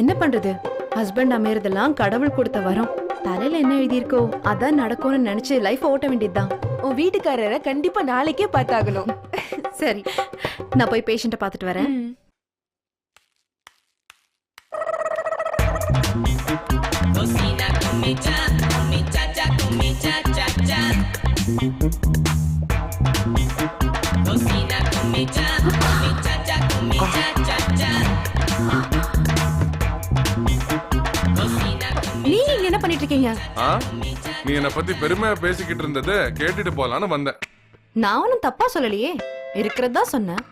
என்ன பண்றது? ஹஸ்பண்ட் அமையறதெல்லாம் கடவுள் கொடுத்த வரம். தலையில என்ன எழுதியிருக்கோ அதான் நடக்கும்னு நினைச்சு லைஃப் ஓட்ட வேண்டியதுதான். உன் வீட்டுக்காரரை கண்டிப்பா நாளைக்கே பார்த்தாகணும். சரி நான் போய் பேஷண்ட்டை பார்த்துட்டு வரேன். நீங்க நீ என்னை பத்தி பெருமையா பேசிக்கிட்டு இருந்ததை கேட்டுட்டு போலான்னு வந்தேன். நான் ஒன்றும் தப்பா சொல்லலையே. இருக்கிறதா சொன்னேன்.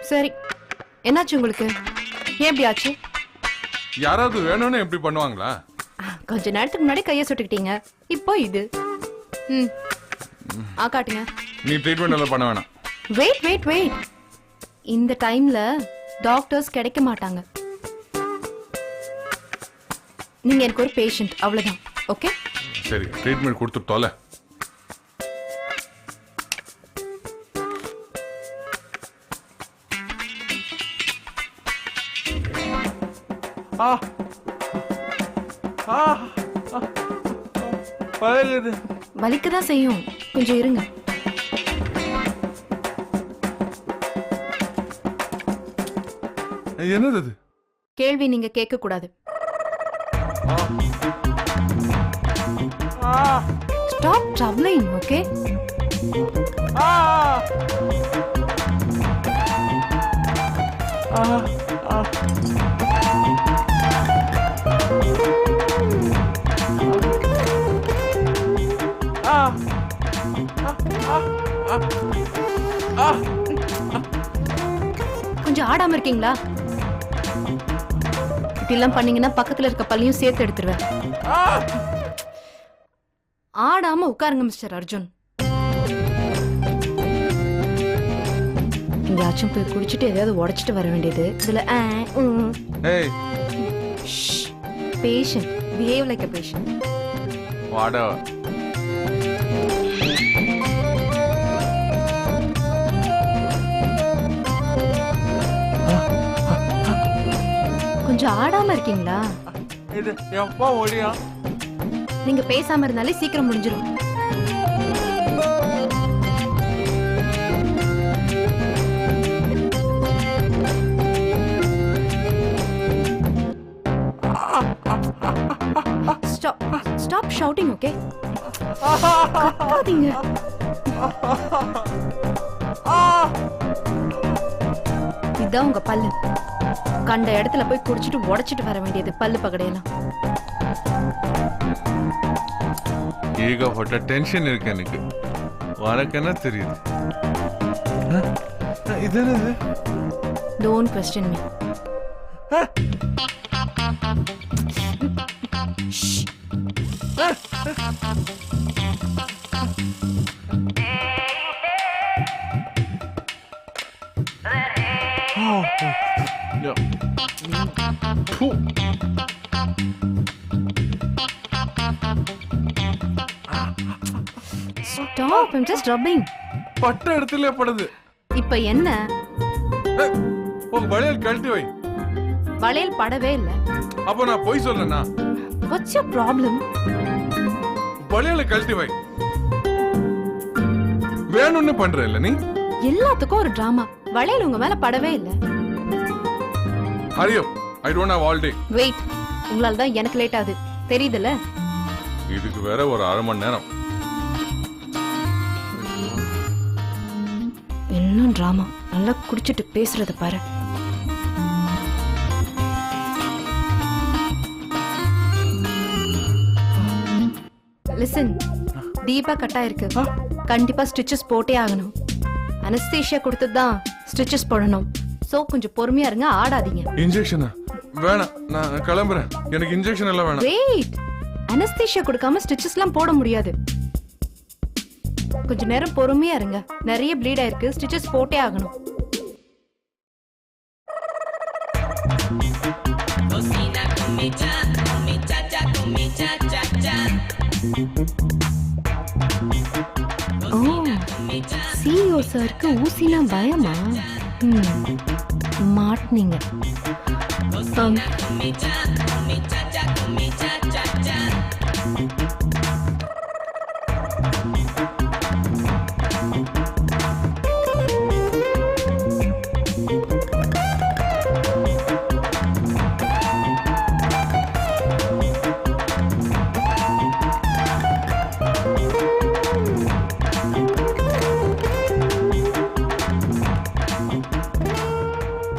சரி. என்னாச்சு உங்களுக்கு? ஏன் இப்படி ஆச்சு? யாராவது வேணும்னு எப்படி பண்ணுவாங்களா? கொஞ்ச நேரத்துக்கு முன்னாடி கையை சுட்டுக்கிட்டீங்க. இப்போ இது. ம். ஆ காட்டுங்க. நீ ட்ரீட்மெண்ட் எல்லாம் பண்ண வேணாம். வெயிட் வெயிட் வெயிட் இந்த டைம்ல டாக்டர்ஸ் கிடைக்க மாட்டாங்க. நீங்க எனக்கு ஒரு பேஷண்ட் அவ்வளவுதான். ஓகே சரி ட்ரீட்மெண்ட் கொடுத்துட்டோல ஆ. ஆ. வலிக்குது வலிக்க தான் செய்யும். கொஞ்சம் இருங்க. என்னது கேள்வி நீங்க கேட்க கூடாது Stop ஸ்டாப் okay? ஓகே கொஞ்சம் ஆடாம இருக்கீங்களா இப்படி எல்லாம் பண்ணீங்கன்னா பக்கத்துல இருக்க பல்லையும் சேர்த்து எடுத்துருவேன். ஆடாம உட்காருங்க மிஸ்டர் அர்ஜுன். எங்கேயாச்சும் போய் குடிச்சிட்டு எதையாவது உடைச்சிட்டு வர வேண்டியது. இதுல patient behave like a patient வாடா. ஆடாம இருக்கீங்களா? இது எப்போ முடியும் நீங்க பேசாம இருந்தாலே சீக்கிரம் முடிஞ்சிடும் ஸ்டாப் ஸ்டாப் ஷவுட்டிங் ஓகே கத்தாதீங்க இதான் உங்க பல்லு. கண்ட இடத்துல போய் குடிச்சிட்டு உடைச்சிட்டு வர வேண்டியது பல்லு பகடையெல்லாம். ஏகப்பட்ட டென்ஷன் இருக்கு எனக்கு. உனக்கு என்ன தெரியுது? இது என்னது? டோன்ட் கொஸ்டின் மீ யா. ப்பு. ஸ்டாப் ஐம் ஜஸ்ட் ரப்பிங் பட்ட இடத்துல படுது. இப்போ என்ன? உன் வளையல் கழட்டி வை. வளையல் படவே இல்ல. அப்ப நான் பொய் சொல்லனா வாட்ஸ் யுவர் ப்ராப்ளம் வளையல கழட்டி வை. வேணும்னு பண்ற இல்ல நீ? எல்லாத்துக்கும் ஒரு டிராமா வளையல் உங்க மேல படவே இல்ல. ஹரியோ I don't have all day wait உங்களால தான் எனக்கு லேட் ஆகுது. தெரியுதுல்ல? இதுக்கு வேற ஒரு அரை மணி நேரம். இன்னும் டிராமா நல்லா குடிச்சிட்டு பேசுறத பாரு. லிசன் டீப்பா கட்டா இருக்கு கண்டிப்பா ஸ்டிச்சஸ் போட்டே ஆகணும். அனஸ்தீஷியா கொடுத்தது தான் ஸ்டிச்சஸ் போடணும். சோ கொஞ்சம் பொறுமையா இருங்க ஆடாதீங்க. இன்ஜெக்ஷனா வேணாம் நான் கிளம்புறேன். எனக்கு இன்ஜெக்ஷன் எல்லாம் வேணாம். வெயிட் அனஸ்தீஷியா கொடுக்காம ஸ்டிச்சஸ்லாம் போட முடியாது. கொஞ்ச நேரம் பொறுமையா இருங்க. நிறைய ப்ளீட் ஆயிருக்கு. ஸ்டிச்சஸ் போட்டே ஆகணும். ஓ சிஇஓ சாருக்கு ஊசினா பயமா? மாட்டினீங்க. மாட்னீங்க Um,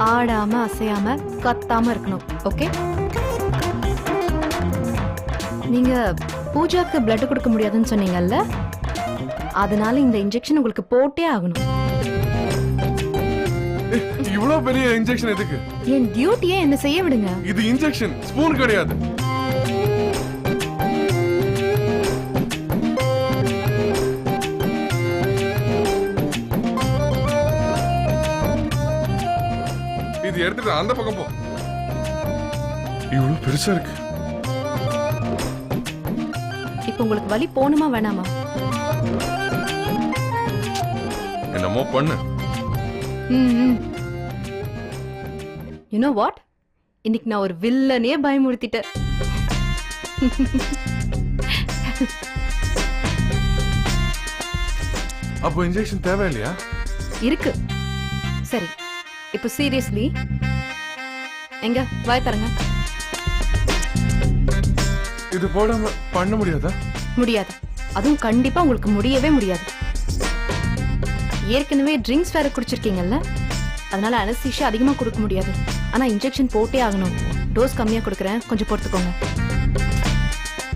ஆடாம அசையாம கத்தாம இருக்கணும் ஓகே நீங்க பூஜாக்கு பிளட் கொடுக்க முடியாதுன்னு சொன்னீங்கல்ல அதனால இந்த இன்ஜெக்ஷன் உங்களுக்கு போட்டே ஆகணும். இவ்வளவு பெரிய இன்ஜெக்ஷன் எதுக்கு? என் டியூட்டியே என்ன செய்ய விடுங்க? இது இன்ஜெக்ஷன் ஸ்பூன் கிடையாது. இது எடுத்துட்டு அந்த பக்கம் போ. இவ்வளவு பெருசா இருக்கு. இப்போ உங்களுக்கு வலி போகணுமா வேணாமா? என்னமோ பண்ணு. ம் யூனோ வாட் இன்னைக்கு நான் ஒரு வில்லனே பயமுறுத்திட்டேன். அப்போ இன்ஜெக்ஷன் தேவையில்லையா? இருக்கு. சரி இப்போ சீரியஸ்லி எங்க? வாய் தரங்க இது போடாம பண்ண முடியாதா? முடியாது. அதுவும் கண்டிப்பா உங்களுக்கு முடியவே முடியாது. ஏற்கனவே ட்ரிங்க்ஸ் வேற குடிச்சிருக்கீங்கல்ல? அதனால அனஸ்தீஷியா அதிகமா கொடுக்க முடியாது. ஆனா இன்ஜெக்ஷன் போட்டே ஆகணும். டோஸ் கம்மியா கொடுக்குறேன். கொஞ்சம் பொறுத்துக்கோங்க.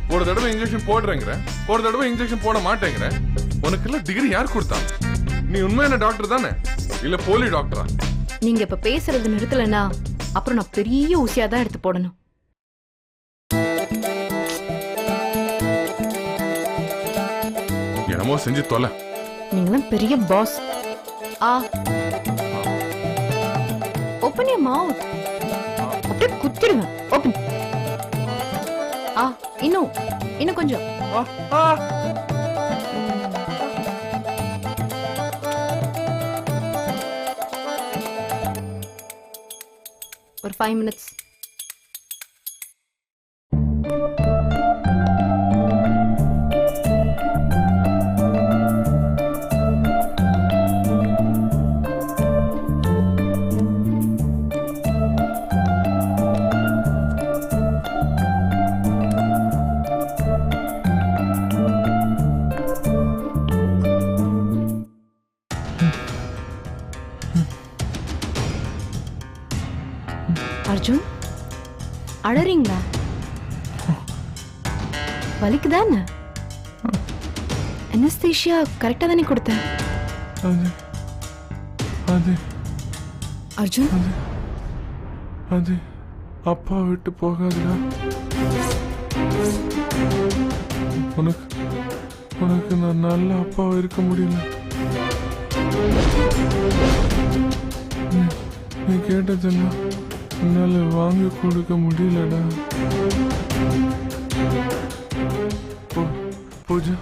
ஒரு தடவை இன்ஜெக்ஷன் போடுறேங்கிற. ஒரு தடவை இன்ஜெக்ஷன் போட மாட்டேங்கிற. உனக்கு எல்லாம் டிகிரி யார் கொடுத்தா? நீ உண்மையான டாக்டர் தானே? இல்ல போலி டாக்டரா நீங்க இப்ப பேசுறது நிறுத்தலைன்னா அப்புறம் நான் பெரிய ஊசியா தான் எடுத்து போடணும். என்னமோ செஞ்சு தொலை. நீங்களாம் பெரிய பாஸ் ஆ. ஓப்பன் யூ மவுத் அப்படியே குத்திடுவேன் ஓப்பன் ஆ இன்னும் இன்னும் கொஞ்சம். ஒரு ஃபைவ் மினிட்ஸ் அர்ஜுன் அழறீங்களா? வலிக்குதானே அனஸ்தீஷியா கரெக்டா தானே கொடுத்தேன். அது அர்ஜுன்? அது அப்பா விட்டு போகாதுடா. உனக்கு உனக்கு நான் நல்ல அப்பாவா இருக்க முடியல. நீ- நீ கேட்டதெல்லாம் என்னால வாங்கி கொடுக்க முடியலடா. பூஜா.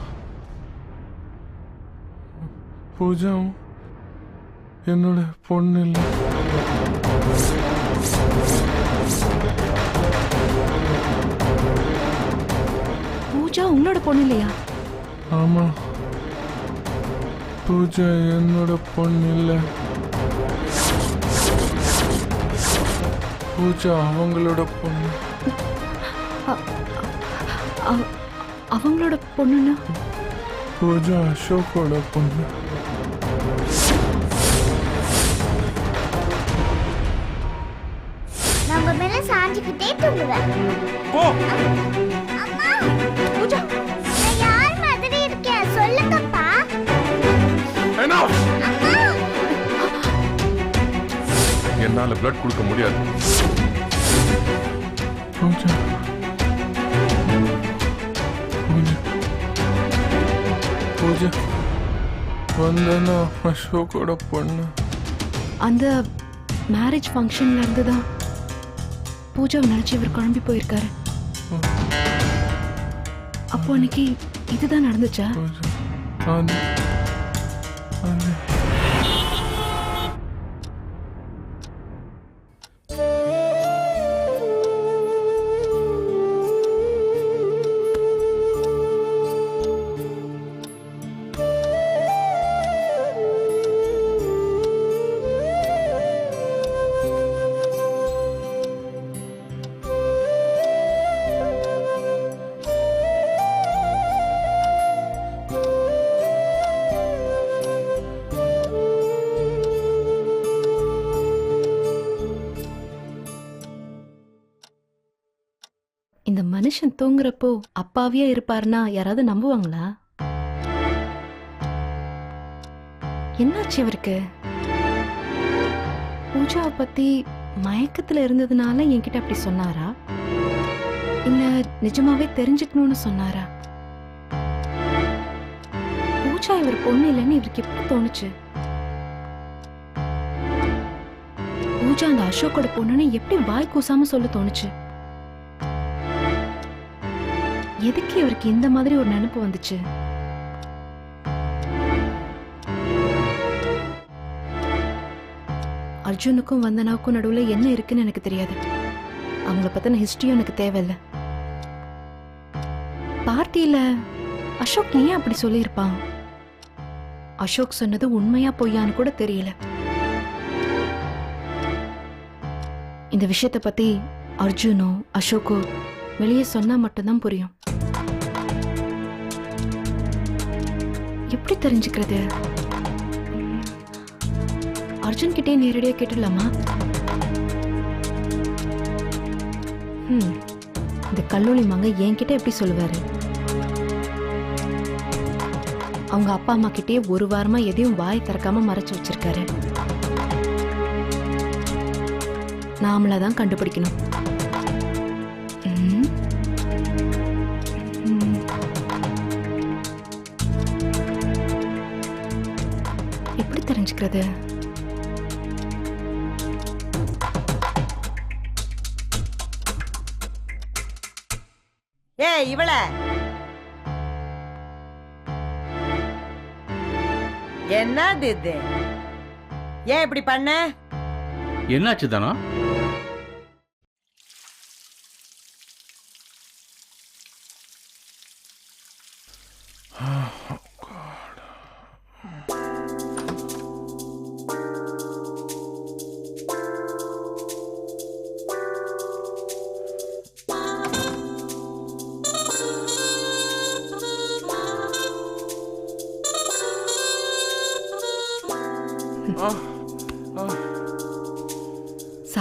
பூஜாவும் என்னோட பொண்ணு இல்லை. பூஜா உங்களோட பொண்ணு இல்லையா? ஆமா. பூஜா என்னோட பொண்ணு இல்ல. பூஜா அவங்களோட பொண்ணு. அவ- அவங்களோட பொண்ணுன்னா பூஜா அசோக்கோட பொண்ணு. நான் உங்க மேல சாஞ்சுக்கிட்டே தூங்குவேன். போ. என்னால பிளட் கொடுக்க முடியாது. பூஜா. வந்தனா அசோக்கோட பொண்ணு. அந்த மேரேஜ் ஃபங்க்ஷன்ல இருந்து தான் பூஜாவை நினைச்சு இவர் குழம்பி போயிருக்காரு. அப்போ அன்னைக்கு இதுதான் நடந்துச்சா? மனுஷன் தூங்குறப்போ அப்பாவியா இருப்பாருன்னா யாராவது நம்புவாங்களா? என்னாச்சு இவருக்கு? பூஜாவை பத்தி மயக்கத்துல இருந்ததுனால என்கிட்ட அப்படி சொன்னாரா? இல்ல நிஜமாவே தெரிஞ்சுக்கணும்னு சொன்னாரா? பூஜா இவர் பொண்ணு இல்லைன்னு இவருக்கு எப்படி தோணுச்சு? பூஜா அந்த அசோக்கோட பொண்ணுன்னு எப்படி வாய் கூசாம சொல்ல தோணுச்சு? எதுக்கு இவருக்கு இந்த மாதிரி ஒரு நினைப்பு வந்துச்சு? அர்ஜுனுக்கும் வந்தனாவுக்கும் நடுவில் என்ன இருக்குன்னு எனக்கு தெரியாது. அவங்கள பத்தின ஹிஸ்டரியும் எனக்கு தேவையில்லை. பார்ட்டியில அசோக் ஏன் அப்படி சொல்லியிருப்பான்? அசோக் சொன்னது உண்மையா பொய்யான்னு கூட தெரியல. இந்த விஷயத்தை பத்தி அர்ஜுனோ அசோக்கோ வெளியே சொன்னா மட்டும்தான் புரியும். எப்படி தெரிஞ்சுக்கிறது? அர்ஜுன் கிட்டே நேரடியா கேட்டுடலாமா? ஹம், இந்த கல்லூரி மங்க என்கிட்ட எப்படி சொல்லுவாரு? அவங்க அப்பா அம்மா கிட்டே ஒரு வாரமா எதையும் வாய் திறக்காம மறைச்சு வச்சிருக்காரு. நாமளா தான் கண்டுபிடிக்கணும். தெரிஞ்சுக்கிறது ஏய் இவள. என்னது இது? ஏன் இப்படி பண்ண? என்னாச்சு தானா?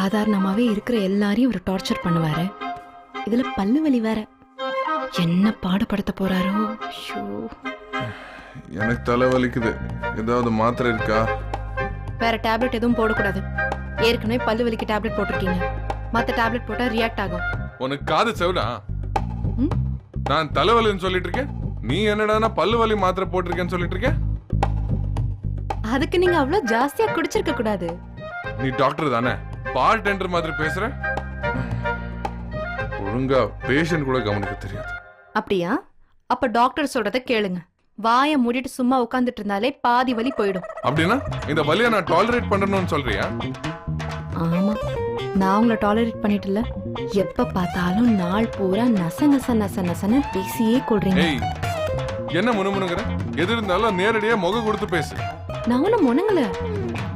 சாதாரணமாவே இருக்கிற எல்லாரையும் ஒரு டார்ச்சர் பண்ணுவாரு. இதுல பல்லு வலி வேற. என்ன பாடுபடுத்த போறாரோ? ஐயோ. எனக்கு தலை வலிக்குது. ஏதாவது மாத்திரை இருக்கா? வேற டேப்லெட் எதுவும் போடக்கூடாது. ஏற்கனவே பல்லு வலிக்கு டேப்லெட் போட்டிருக்கீங்க. மத்த டேப்லெட் போட்டா ரியாக்ட் ஆகும். உனக்கு காது செவிடா? நான் தலைவலின்னு சொல்லிட்டு இருக்கேன். நீ என்னடானா பல்லு வலி மாத்திரை போட்டிருக்கேன்னு சொல்லிட்டு இருக்க அதுக்கு நீங்க அவ்வளவு ஜாஸ்தியா குடிச்சிருக்க கூடாது. நீ டாக்டர் தானே? பால் டெண்டர் மாதிரி பேசுற? ஒழுங்கா பேஷண்ட் கூட கவனிக்க தெரியாது. அப்படியா? அப்ப டாக்டர் சொல்றத கேளுங்க. வாயை மூடிட்டு சும்மா உட்கார்ந்துட்டு இருந்தாலே பாதி வலி போயிடும். அப்படின்னா இந்த வலியை நான் டாலரேட் பண்ணணும்னு சொல்றியா? ஆமா. நான் உங்களை டாலரேட் பண்ணிட்டுல எப்ப பார்த்தாலும் நாள் பூரா நச நச நச நசன்னு பேசியே கொள்றீங்க. என்ன முணுமுணுங்கிற? எது இருந்தாலும் நேரடியா முக கொடுத்து பேசு. நான் முனங்கல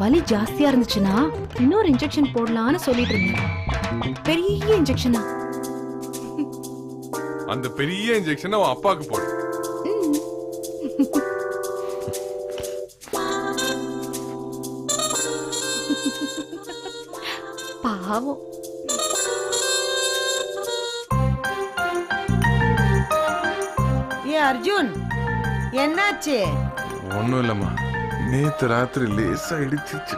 வலி ஜாஸ்தியா இருந்துச்சுன்னா இன்னொரு இன்ஜெக்ஷன் போடலாம்னு சொல்லிட்டு இருந்தேன். பெரிய இன்ஜெக்ஷனா அந்த பெரிய இன்ஜெக்ஷன் அவன் அப்பாக்கு போடு. பாவம். ஏ அர்ஜுன் என்னாச்சு? ஒண்ணும் இல்லம்மா. நேத்து ராத்திரி லேசா இடிச்சிச்சு.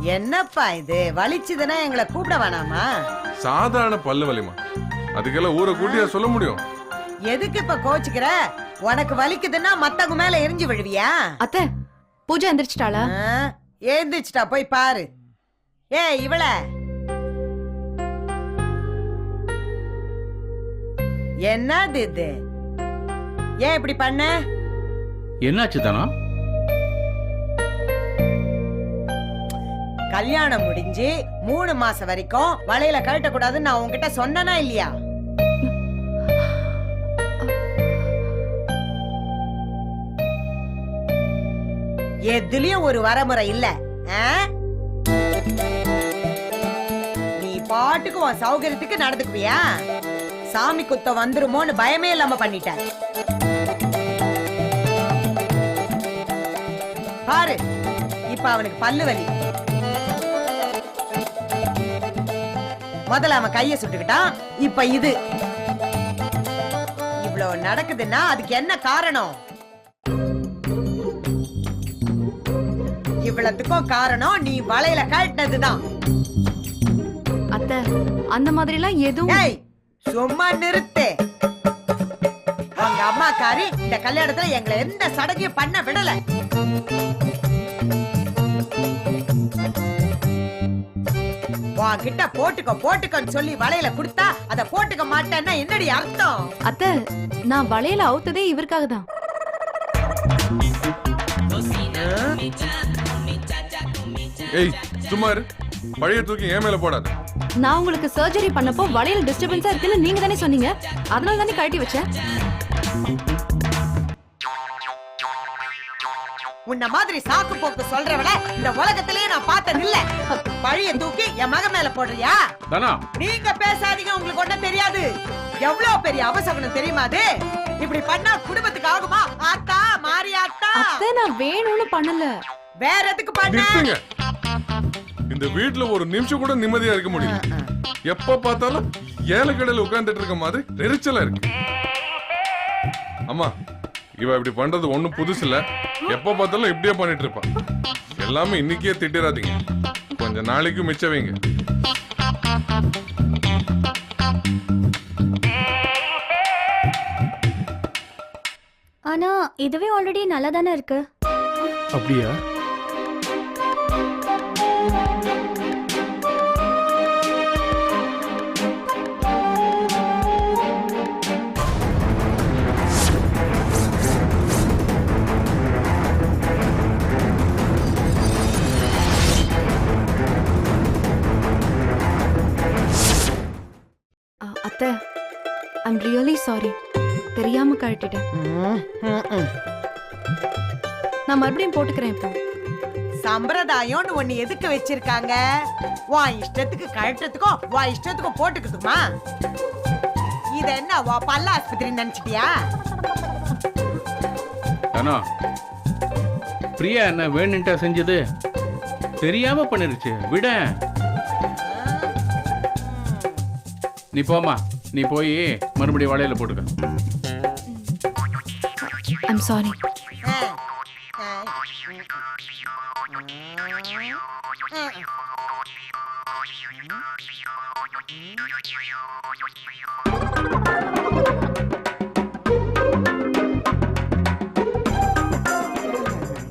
என்னப்பா இது? வலிச்சுதுன்னா எங்களை கூப்பிட வேணாமா? சாதாரண பல்லு வலிமா அதுக்கெல்லாம் ஊரை கூட்டியா சொல்ல முடியும். எதுக்கு இப்ப கோச்சுக்கிற? உனக்கு வலிக்குதுன்னா மத்தவங்க மேல எரிஞ்சு விழுவியா? அத்தை பூஜா எந்திரிச்சிட்டாளா? ஆ, ஏந்திரிச்சிட்டா போய் பாரு. ஏ இவள. என்னது இது? ஏன் இப்படி பண்ண? என்னாச்சு தானா? கல்யாணம் முடிஞ்சு மூணு மாசம் வரைக்கும் வலையில கழட்ட கூடாதுன்னு நான் உன்கிட்ட சொன்னனா இல்லையா? எதுலயும் ஒரு வரமுறை இல்ல. நீ பாட்டுக்கு உன் சௌகரியத்துக்கு நடந்துக்குவியா? சாமி குத்தம் வந்துருமோன்னு பயமே இல்லாம பண்ணிட்ட. பாரு இப்ப அவனுக்கு பல்லு வலி. முதல்ல அவன் கைய சுட்டுக்கிட்டான். இப்ப இது. நடக்குதுன்னா அதுக்கு என்ன காரணம்? இவ்வளவுக்கும் காரணம் நீ வலையில கழட்டினதுதான். அத்தை அந்த மாதிரி எல்லாம் எதுவும் சும்மா நிறுத்து. உங்க அம்மாக்காரி இந்த கல்யாணத்துல எங்களை எந்த சடங்கையும் பண்ண விடல. உன்கிட்ட போட்டுக்கோ போட்டுக்கோன்னு சொல்லி வலையில கொடுத்தா அத போட்டுக்க மாட்டேன்னா என்னடி அர்த்தம்? அத்தை நான் வளையல அவுத்ததே இவருக்காக தான் ஏய் சும்மா பழைய தூக்கி என் மேல போடாத. நான் உங்களுக்கு சர்ஜரி பண்ணப்போ வளையல் டிஸ்டர்பன்ஸா இருக்குன்னு நீங்க தானே சொன்னீங்க. அதனால தானே கழட்டி வச்சேன். உன்ன மாதிரி சாக்கு போக்கு சொல்றவள இந்த உலகத்திலேயே நான் பார்த்தது இல்ல பழைய தூக்கி என் மகன் மேல போடுறியா? தானா. நீங்க பேசாதீங்க உங்களுக்கு ஒண்ணும் தெரியாது. எவ்வளவு பெரிய அவசகுணம் தெரியுமா அது? இப்படி பண்ணா குடும்பத்துக்கு ஆகுமா? ஆத்தா மாரியாத்தா அத்தை நான் வேணும்னு பண்ணல. வேற எதுக்கு பண்ண? இந்த வீட்ல ஒரு நிமிஷம் கூட நிம்மதியா இருக்க முடியல. எப்ப பார்த்தாலும் ஏழை கடையில உட்கார்ந்துட்டு இருக்க மாதிரி நெரிச்சலா இருக்கு. அம்மா இவ இப்படி பண்றது ஒண்ணும் புதுசு இல்ல எப்ப பார்த்தாலும் இப்படியே பண்ணிட்டு இருப்பா. எல்லாமே இன்னைக்கே திட்டிராதீங்க கொஞ்ச நாளைக்கு மிச்ச வைங்க. ஆனா இதுவே ஆல்ரெடி நல்லா தானே இருக்கு? அப்படியா? அத்தை ஐம் ரியலி சாரி தெரியாம கழட்டிட்டேன். நான் மறுபடியும் போட்டுக்கிறேன் இப்போ. சம்பிரதாயம்னு ஒண்ணு எதுக்கு வச்சிருக்காங்க? உன் இஷ்டத்துக்கு கழட்டத்துக்கும் உன் இஷ்டத்துக்கும் போட்டுக்கிறதுக்குமா? இது என்ன உன் பல்ல ஆஸ்பத்திரி நினைச்சிட்டியா? தானா பிரியா என்ன வேணுன்ட்டா செஞ்சது? தெரியாம பண்ணிருச்சு. விட. நீ போமா நீ போய் மறுபடியும் வளையல போட்டுக்க. I'm sorry.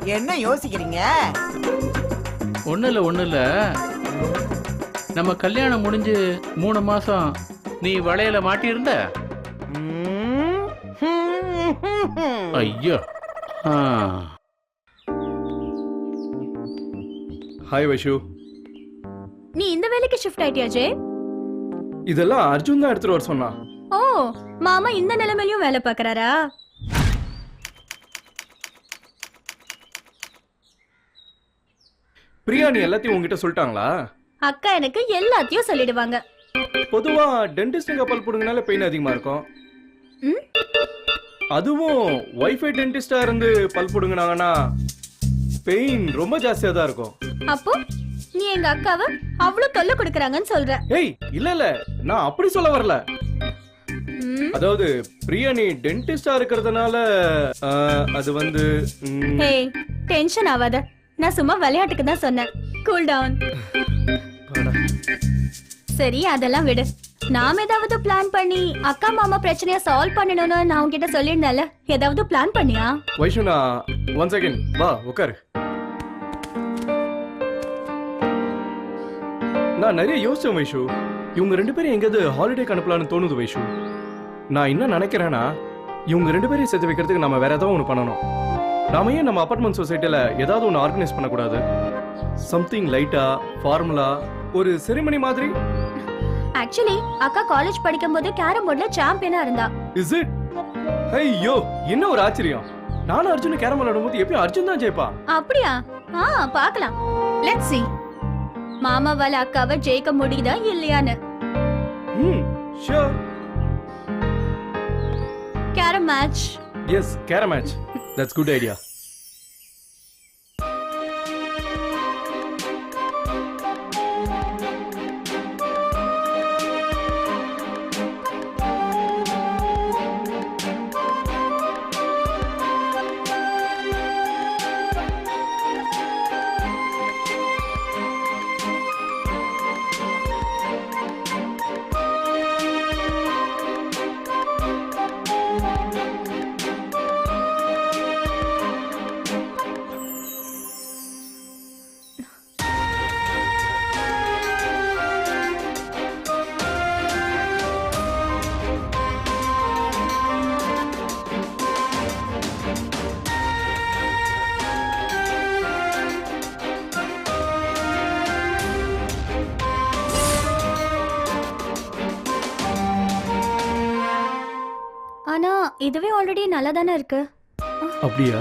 என்ன யோசிக்கிறீங்க? ஒன்றும் இல்லை ஒன்றும் இல்லை நம்ம கல்யாணம் முடிஞ்சு மூணு மாசம் நீ வளையல மாட்டியிருந்த? ஐயோ. ஹாய் வைஷு நீ இந்த வேலைக்கு ஷிஃப்ட் ஆயிட்டியா ஜே? இதெல்லாம் அர்ஜுன் தான் எடுத்துட்டு வர சொன்னான். ஓ மாமா இந்த நிலைமையிலயும் வேலை பார்க்கறாரா? பிரியா நீ எல்லாத்தையும் உங்ககிட்ட சொல்லிட்டாங்களா? அக்கா எனக்கு எல்லாத்தையும் சொல்லிடுவாங்க. பொதுவா டென்டிஸ்டுங்க பல் புடுங்கனால பெயின் அதிகமா இருக்கும்? அதுவும் வைஃபை டென்டிஸ்டா இருந்து பல் புடுங்கினாங்கன்னா பெயின் ரொம்ப ஜாஸ்தியா தான் இருக்கும். அப்போ நீ எங்க அக்காவை அவ்வளவு தொல்லை கொடுக்கறாங்கன்னு சொல்ற. ஏய் இல்ல இல்ல. நான் அப்படி சொல்ல வரல? அதாவது பிரியா நீ டென்டிஸ்டா இருக்கிறதுனால அது வந்து ஹே டென்ஷன் ஆகாத நான் சும்மா விளையாட்டுக்கு தான் சொன்னேன். Cool down. சரி அதெல்லாம் விடு. நாம ஏதாவது பிளான் பண்ணி அக்கா மாமா பிரச்சனைய சால்வ் பண்ணணும்னு நான் உன்கிட்ட சொல்லியிருந்தேன்ல. ஏதாவது பிளான் பண்ணியா? வைஷ்ணா நான் ஒன் செகண்ட் வா உட்காரு நான் நிறைய யோசிச்சேன் வைஷு. இவங்க ரெண்டு பேரும் எங்கேயாவது ஹாலிடே அனுப்பலாம்னு தோணுது வைஷு. நான் என்ன நினைக்கிறேன்னா இவங்க ரெண்டு பேரையும் சேர்த்து வைக்கிறதுக்கு நம்ம வேற ஏதாவது ஒன்று பண்ணணும். நாம ஏன் நம்ம அப்பார்ட்மெண்ட் சொசைட்டியில் ஏதாவது ஒன்று ஆர்கனைஸ் பண்ணக்கூடாது? சம்திங் லைட்டா ஃபார்முலா ஒரு செரிமனி மாதிரி ஆக்சுவலி அக்கா காலேஜ் படிக்கும்போது கேரம் போர்ட்ல சாம்பியனா இருந்தா. இஸ் இட் ஐயோ என்ன ஒரு ஆச்சரியம். நானும் அர்ஜுன் கேரம் விளையாடும்போது எப்பயும் அர்ஜுன் தான் ஜெயிப்பா? அப்படியா? ஆ பார்க்கலாம். Let's see. மாமாவால அக்காவை ஜெயிக்க முடியுதா இல்லையான்னு. ம் sure carrom match yes carrom match that's good idea already already நல்லா தானே இருக்கு? அப்படியா?